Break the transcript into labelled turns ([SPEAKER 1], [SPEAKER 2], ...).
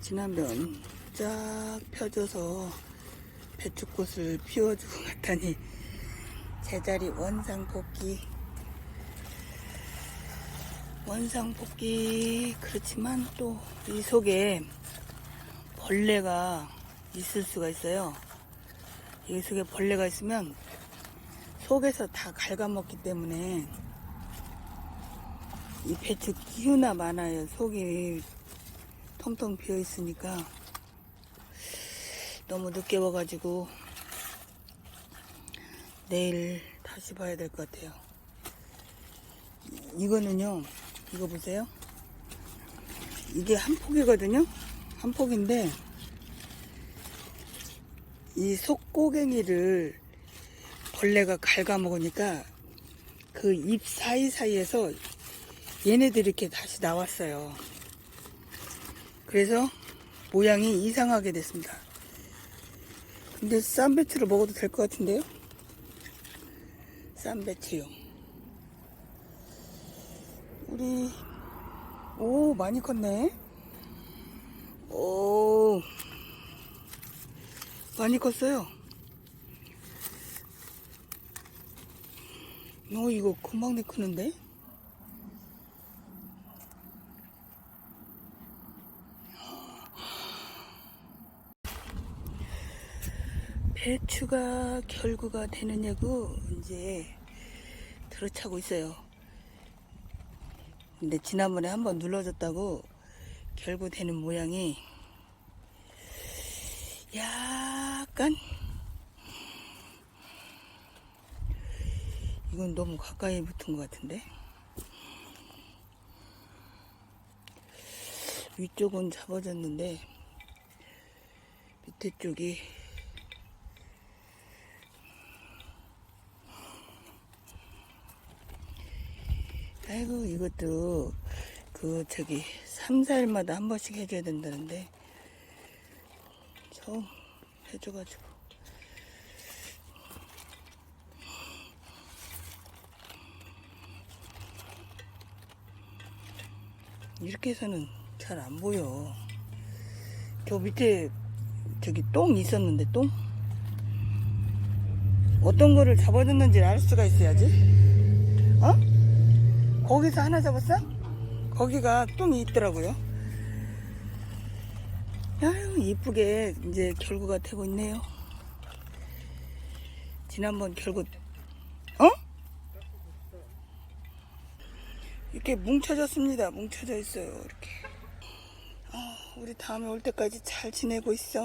[SPEAKER 1] 지난번 쫙 펴줘서 배추꽃을 피워주고 갔더니. 제자리 원상복귀. 원상복귀 그렇지만 또 이 속에 벌레가 있을 수가 있어요. 이 속에 벌레가 있으면 속에서 다 갉아먹기 때문에 이 배추 기후나 많아요 속이 통통 비어 있으니까 너무 늦게 와가지고 내일 다시 봐야 될 것 같아요. 이거는요, 이거 보세요. 이게 한 폭이거든요. 한 폭인데 이 속고갱이를 벌레가 갉아먹으니까 그잎 사이사이에서 얘네들이 이렇게 다시 나왔어요. 그래서 모양이 이상하게 됐습니다. 근데 쌈 배추를 먹어도 될 것 같은데요? 쌈 배추요. 우리, 오, 많이 컸네. 오, 많이 컸어요. 어, 이거 금방 내 크는데? 배추가 결구가 되느냐고 이제 들어차고 있어요. 근데 지난번에 한번 눌러줬다고 결구 되는 모양이 약간 이건 너무 가까이 붙은 것 같은데 위쪽은 잡아졌는데 밑에 쪽이 아이고 이것도 그 저기 3, 4일마다 한 번씩 해줘야 된다는데 처음 해줘가지고. 이렇게 해서는 잘 안 보여. 저 밑에 저기 똥 있었는데 똥? 어떤 거를 잡아줬는지 알 수가 있어야지. 어? 거기서 하나 잡았어? 거기가 똥이 있더라고요. 아유, 이쁘게 이제 결구가 되고 있네요. 지난번 결구, 어? 이렇게 뭉쳐졌습니다. 뭉쳐져 있어요. 이렇게. 아, 우리 다음에 올 때까지 잘 지내고 있어.